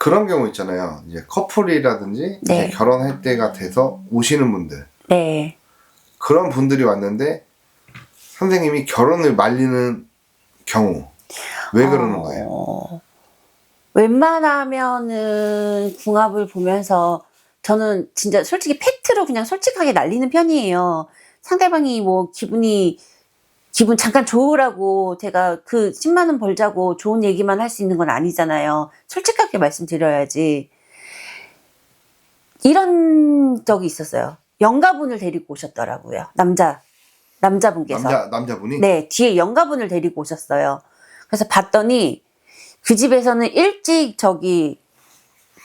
그런 경우 있잖아요. 이제 커플이라든지 네. 이제 결혼할 때가 돼서 오시는 분들 네. 그런 분들이 왔는데 선생님이 결혼을 말리는 경우 왜 그러는 거예요? 어, 웬만하면은 궁합을 보면서 저는 진짜 솔직히 팩트로 그냥 솔직하게 날리는 편이에요. 상대방이 뭐 기분이 기분 잠깐 좋으라고 제가 그 10만 원 벌자고 좋은 얘기만 할 수 있는 건 아니잖아요. 솔직하게 말씀드려야지. 이런 적이 있었어요. 영가분을 데리고 오셨더라고요. 남자 남자분께서. 남자 남자분이 네, 뒤에 영가분을 데리고 오셨어요. 그래서 봤더니 그 집에서는 일찍 저기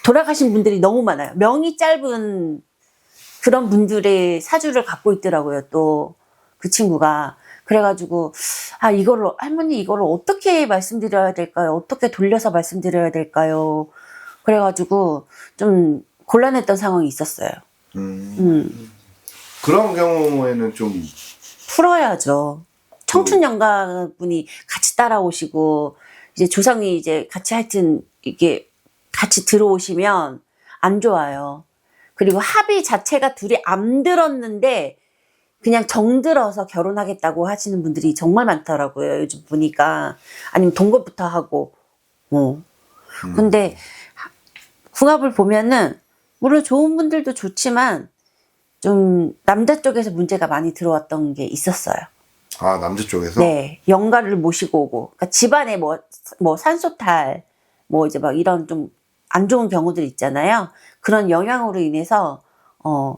돌아가신 분들이 너무 많아요. 명이 짧은 그런 분들의 사주를 갖고 있더라고요. 또 그 친구가 그래가지고 아 이거를 할머니 이거를 어떻게 말씀드려야 될까요? 어떻게 돌려서 말씀드려야 될까요? 그래가지고 좀 곤란했던 상황이 있었어요. 음, 음. 그런 경우에는 좀 풀어야죠. 청춘 연가 분이 같이 따라오시고 이제 조상이 이제 같이 하여튼 이게 같이 들어오시면 안 좋아요. 그리고 합의 자체가 둘이 안 들었는데 그냥 정들어서 결혼하겠다고 하시는 분들이 정말 많더라고요. 요즘 보니까 아니면 동거부터 하고 뭐. 근데 궁합을 보면은 물론 좋은 분들도 좋지만 좀 남자 쪽에서 문제가 많이 들어왔던 게 있었어요. 아 남자 쪽에서 네, 영가를 모시고 오고, 그러니까 집안에 뭐, 뭐 산소탈, 뭐 이제 막 이런 좀 안 좋은 경우들 있잖아요. 그런 영향으로 인해서, 어,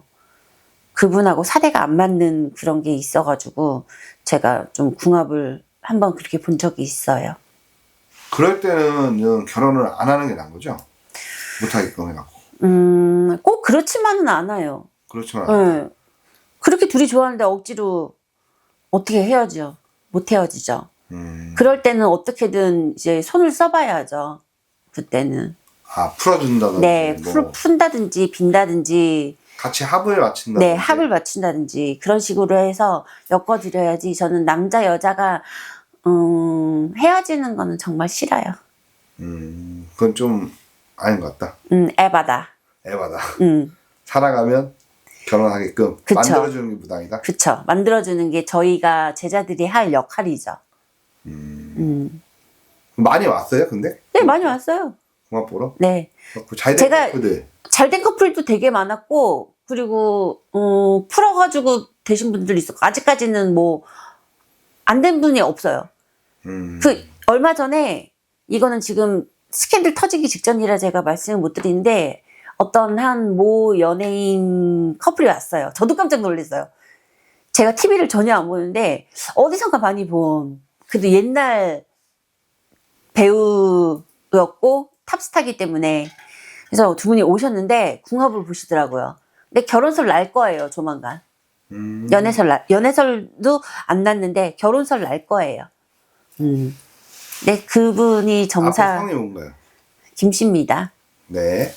그분하고 사대가 안 맞는 그런 게 있어가지고, 제가 좀 궁합을 한번 그렇게 본 적이 있어요. 그럴 때는 결혼을 안 하는 게 나은 거죠? 못하게끔 해갖고 음, 꼭 그렇지만은 않아요. 그렇지만 네. 그렇게 둘이 좋아하는데 억지로 어떻게 헤어져? 못 헤어지죠. 음, 그럴 때는 어떻게든 이제 손을 써봐야죠. 그때는. 아 풀어준다든지 네, 뭐 풀, 푼다든지 빈다든지, 같이 합을 맞춘다든지 네, 합을 맞춘다든지 그런 식으로 해서 엮어드려야지. 저는 남자 여자가 음, 헤어지는 거는 정말 싫어요. 음, 그건 좀 아닌 것 같다 음, 에바다. 에바다 음, 살아가면 결혼하게끔 그쵸. 만들어주는 게 무당이다 그쵸. 만들어주는 게 저희가 제자들이 할 역할이죠. 음, 음. 많이 왔어요 근데? 네, 많이 왔어요. 궁합 보러? 네. 잘된 제가- 커플들 잘 된 커플도 되게 많았고, 그리고, 어, 풀어가지고 되신 분들 있었고, 아직까지는 뭐, 안 된 분이 없어요. 음, 그, 얼마 전에, 이거는 지금 스캔들 터지기 직전이라 제가 말씀을 못 드리는데, 어떤 한 모 연예인 커플이 왔어요. 저도 깜짝 놀랐어요. 제가 TV를 전혀 안 보는데, 어디선가 많이 본, 그래도 옛날 배우였고, 탑스타기 때문에. 그래서 두 분이 오셨는데, 궁합을 보시더라고요. 근데 결혼설 날 거예요, 조만간. 음, 연애설, 날- 연애설도 안 났는데, 결혼설 날 거예요. 음. 네, 그분이 앞에 점사 성이 뭔가요? 김씨입니다. 네